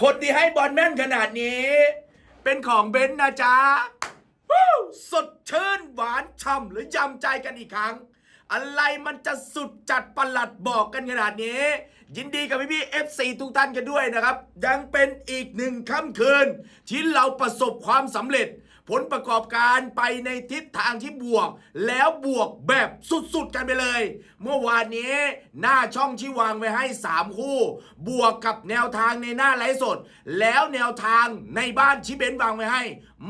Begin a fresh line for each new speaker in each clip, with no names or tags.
คนที่ให้บอลแม่นขนาดนี้ เป็นของเบนซ์นะจ๊ะสดชื่นหวานฉ่ำหรือยำใจกันอีกครั้ง อะไรมันจะสุดจัดประหลัดบอกกันขนาดนี้ ยินดีกับพี่พี่ FC ทุกท่านกันด้วยนะครับ ยังเป็นอีกหนึ่งค่ำคืน ที่เราประสบความสำเร็จ ผลประกอบการไปในทิศทางที่บวก แล้วบวกแบบสุดๆกันไปเลย เมื่อวานนี้หน้าช่องที่วางไว้ให้ 3 คู่ บวกกับแนวทางในหน้าไลฟ์สด แล้วแนวทางในบ้านชิเบนวางไว้ให้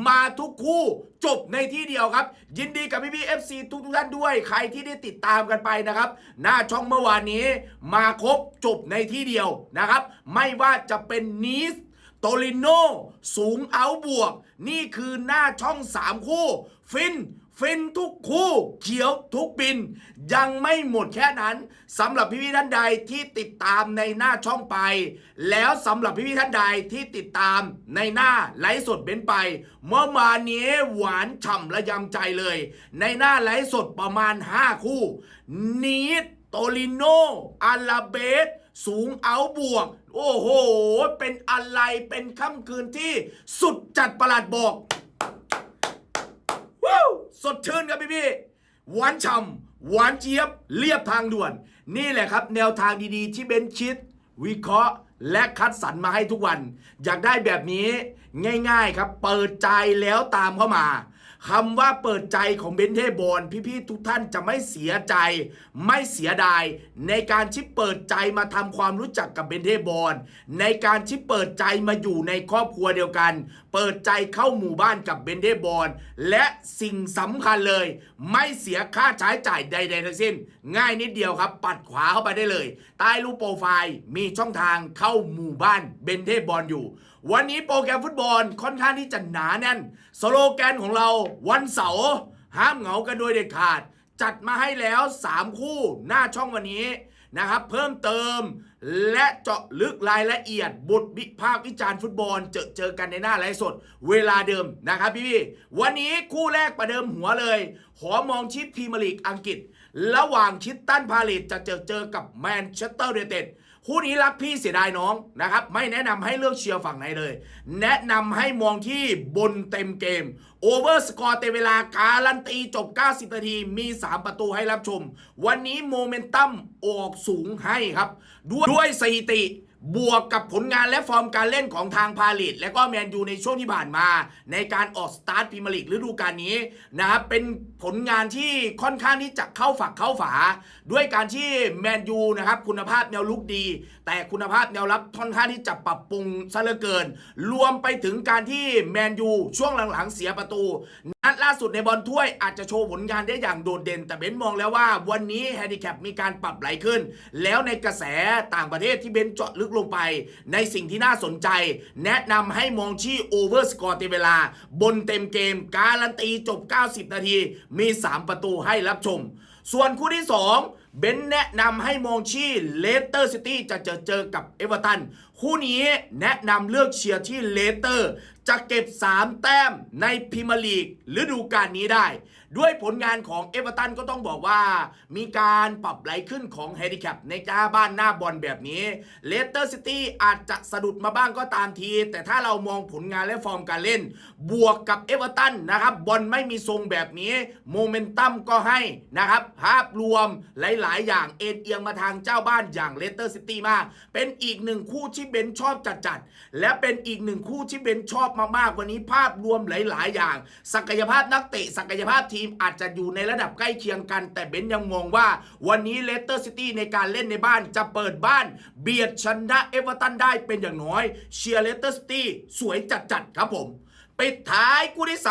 มาทุกคู่จบในที่เดียวครับ ยินดีกับพี่พี่เอฟซีทุกทุกๆท่านด้วยใครที่ได้ติดตามกันไปนะครับ หน้าช่องเมื่อวานนี้ มาครบจบในที่เดียวนะครับ ไม่ว่าจะเป็นนีสโตลิโนสูงเอาบวก นี่คือหน้าช่อง 3 คู่ ฟิน ฟินทุกคู่เขียวทุกบิน ยังไม่หมดแค่นั้นสำหรับพี่พี่ท่านใดที่ติดตามในหน้าช่องไป แล้วสำหรับพี่พี่ท่านใดที่ติดตามในหน้าไลฟ์สดเบ้นไป เมื่อวานนี้หวานฉ่ำระยำใจเลย ในหน้าไลฟ์สดประมาณ 5 คู่นีดโตลิโนอาราเบสสูงเอาบวก โอ้โห เป็นอะไรเป็นค่ำคืนที่สุดจัดประหลาดบอก สดชื่นครับพี่พี่หวานฉ่ำหวานเจี๊ยบเรียบทางด่วน นี่แหละครับ แนวทางดีๆ ที่เบนชิด วิเคราะห์ และคัดสรรมาให้ทุกวัน อยากได้แบบนี้ง่าย ๆครับ เปิดใจแล้วตามเข้ามา คำว่าเปิดใจของเบนเทบอลพี่ๆทุกท่านจะไม่เสียใจ ไม่เสียดาย ในการที่เปิดใจมาทำความรู้จักกับเบนเทบอลในการที่เปิดใจมาอยู่ในครอบครัวเดียวกัน เปิดใจเข้าหมู่บ้านกับเบนเทบอลและสิ่งสำคัญเลย ไม่เสียค่าใช้จ่ายใด ๆ ทั้งสิ้น ง่ายนิดเดียวครับ ปัดขวาเข้าไปได้เลย ใต้รูปโปรไฟล์มีช่องทางเข้าหมู่บ้านเบนเทบอลอยู่ วันนี้โปรแกรมฟุตบอลค่อนข้างที่จะหนาแน่น สโลแกนของเราวันเสาร์ห้ามเหงากันโดยเด็ดขาด จัดมาให้แล้ว 3 คู่หน้าช่องวันนี้นะครับ เพิ่มเติมและเจาะลึกรายละเอียด บทวิพากษ์วิจารณ์ฟุตบอลเจอเจอกันในหน้าไลฟ์สด เวลาเดิมนะครับพี่พี่ๆวันนี้คู่แรกประเดิมหัวเลย ขอมองชิดพรีเมียร์ลีกอังกฤษ ระหว่างชิดตันพาเลตจะเจอเจอกับแมนเชสเตอร์ยูไนเต็ด คู่นี้รักพี่เสียดายน้องนะครับ ไม่แนะนำให้เลือกเชียร์ฝั่งไหนเลย แนะนำให้มองที่บนเต็มเกมโอเวอร์สกอร์เต็มเวลาการันตีจบ 90 นาทีมี 3 ประตูให้รับชม วันนี้โมเมนตัมออกสูงให้ครับ ด้วยด้วยสถิติ บวกกับผลงานและฟอร์มการเล่นของทางพาลิตและก็แมนยูในช่วงที่ผ่านมา ในการออกสตาร์ทพรีเมียร์ลีกฤดูกาลนี้นะครับเป็นผลงานที่ค่อนข้างที่จะเข้าฝักเข้าฝา ด้วยการที่แมนยูนะครับคุณภาพแนวลุกดี แต่คุณภาพแนวรับค่อนข้างที่จะปรับปรุงซะเหลือเกิน รวมไปถึงการที่แมนยูช่วงหลังๆเสียประตู นัดล่าสุดในบอลถ้วยอาจจะโชว์ผลงานได้อย่างโดดเด่น แต่เบนมองแล้วว่าวันนี้แฮนดิแคปมีการปรับไหลขึ้น แล้วในกระแสต่างประเทศที่เบนเจาะลึกลงไป ในสิ่งที่น่าสนใจ แนะนำให้มองที่โอเวอร์สกอร์เต็มเวลา บนเต็มเกม การันตีจบ 90 นาที มี 3 ประตูให้รับชม ส่วนคู่ที่ 2เบนแนะนำให้มองที่เลสเตอร์ซิตี้จะเจอเจอกับเอเวอร์ตัน คู่นี้แนะนำเลือกเชียร์ที่เลสเตอร์ จะเก็บ 3 แต้มในพรีเมียร์ลีกฤดูกาลนี้ได้ ด้วยผลงานของเอเวอร์ตันก็ต้องบอกว่า มีการปรับไหลขึ้นของแฮนดิแคปในจ้าบ้านหน้าบอลแบบนี้เลสเตอร์ซิตี้อาจจะสะดุดมาบ้างก็ตามที แต่ถ้าเรามองผลงานและฟอร์มการเล่น บวกกับเอเวอร์ตันนะครับบอลไม่มีทรงแบบนี้โมเมนตัมก็ให้นะครับภาพรวมหลาย ๆ อย่างเอ็นเอียงมาทางเจ้าบ้านอย่างเลสเตอร์ซิตี้มาก เป็นอีกหนึ่งคู่ที่เบนชอบจัดๆ และเป็นอีกหนึ่งคู่ที่เบนชอบมากๆ วันนี้ภาพรวมหลาย ๆ อย่าง ศักยภาพนักเตะ ศักยภาพทีมอาจจะอยู่ในระดับใกล้เคียงกัน แต่เบนยังมองว่า วันนี้เลสเตอร์ซิตี้ในการเล่นในบ้านจะเปิดบ้าน เบียดชนะเอเวอร์ตันได้เป็นอย่างน้อย เชียร์เลสเตอร์ซิตี้สวยจัดๆ ครับผม ปิดท้ายคู่ที่ 3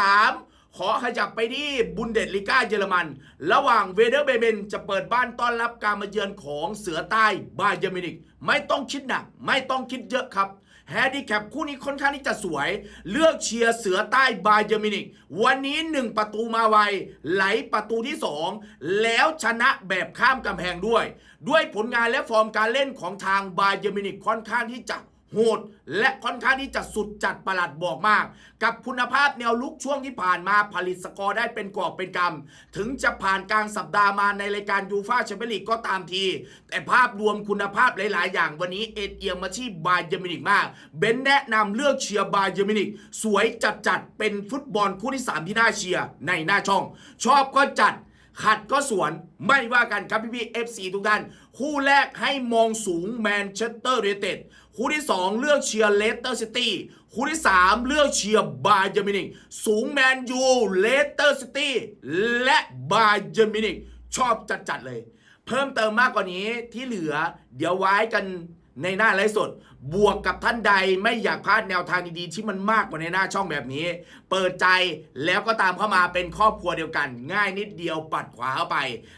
ขอขยับไปที่บุนเดสลิก้าเยอรมัน ระหว่างเวเดอร์เบเบนจะเปิดบ้านต้อนรับการมาเยือนของเสือใต้บาเยอร์มินิก ไม่ต้องคิดหนัก ไม่ต้องคิดเยอะครับแฮนดิแคปคู่นี้ค่อนข้างที่จะสวย เลือกเชียร์เสือใต้บาเยอร์มินิก วันนี้ 1 ประตูมาไว ไหลประตูที่ 2 แล้วชนะแบบข้ามกำแพงด้วย ด้วยผลงานและฟอร์มการเล่นของทางบาเยอร์มินิกค่อนข้างที่จะ โหดและค่อนข้างที่จะสุดจัดประหลัดบอกมาก กับคุณภาพแนวลุกช่วงที่ผ่านมาผลิตสกอร์ได้เป็นกอบเป็นกำถึงจะผ่านกลางสัปดาห์มาในรายการยูฟาแชมเปี้ยนลีกก็ตามที แต่ภาพรวมคุณภาพหลาย ๆ อย่างวันนี้เอ็ดเอียงมาที่บาเยมินิกมาก เบนแนะนำเลือกเชียร์บาเยมินิกสวยจัดๆเป็นฟุตบอลคู่ที่ 3 ที่น่าเชียร์ในหน้าช่อง ชอบก็จัด ขัดก็สวนไม่ว่ากันครับพี่พี่เอฟซีทุกท่าน คู่แรกให้มองสูงแมนเชสเตอร์ยูไนเต็ดคู่ที่ 2 เลือกเชียร์เลสเตอร์ซิตี้คู่ที่ 3 เลือกเชียร์บาเยอร์มินิกสูงแมนยูเลสเตอร์ซิตี้และบาเยอร์มินิกชอบจัดๆเลย เพิ่มเติมมากกว่านี้ที่เหลือเดี๋ยวไว้กัน ในหน้าไลฟ์สด บวกกับท่านใดไม่อยากพลาดแนวทางดีๆ ที่มันมากกว่าในหน้าช่องแบบนี้ เปิดใจแล้วก็ตามเข้ามาเป็นครอบครัวเดียวกัน ง่ายนิดเดียวปัดขวาเข้าไป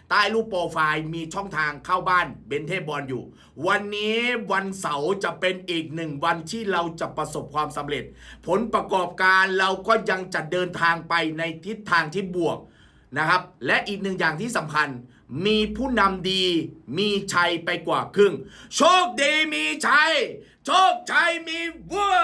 ใต้รูปโปรไฟล์มีช่องทางเข้าบ้านเบนเทพบอลอยู่ วันนี้วันเสาร์จะเป็นอีกหนึ่งวันที่เราจะประสบความสำเร็จ ผลประกอบการเราก็ยังจะเดินทางไปในทิศทางที่บวกนะครับ และอีกหนึ่งอย่างที่สำคัญ มีผู้นำดี มีชัยไปกว่าครึ่ง โชคดีมีชัย โชคชัยมีวัว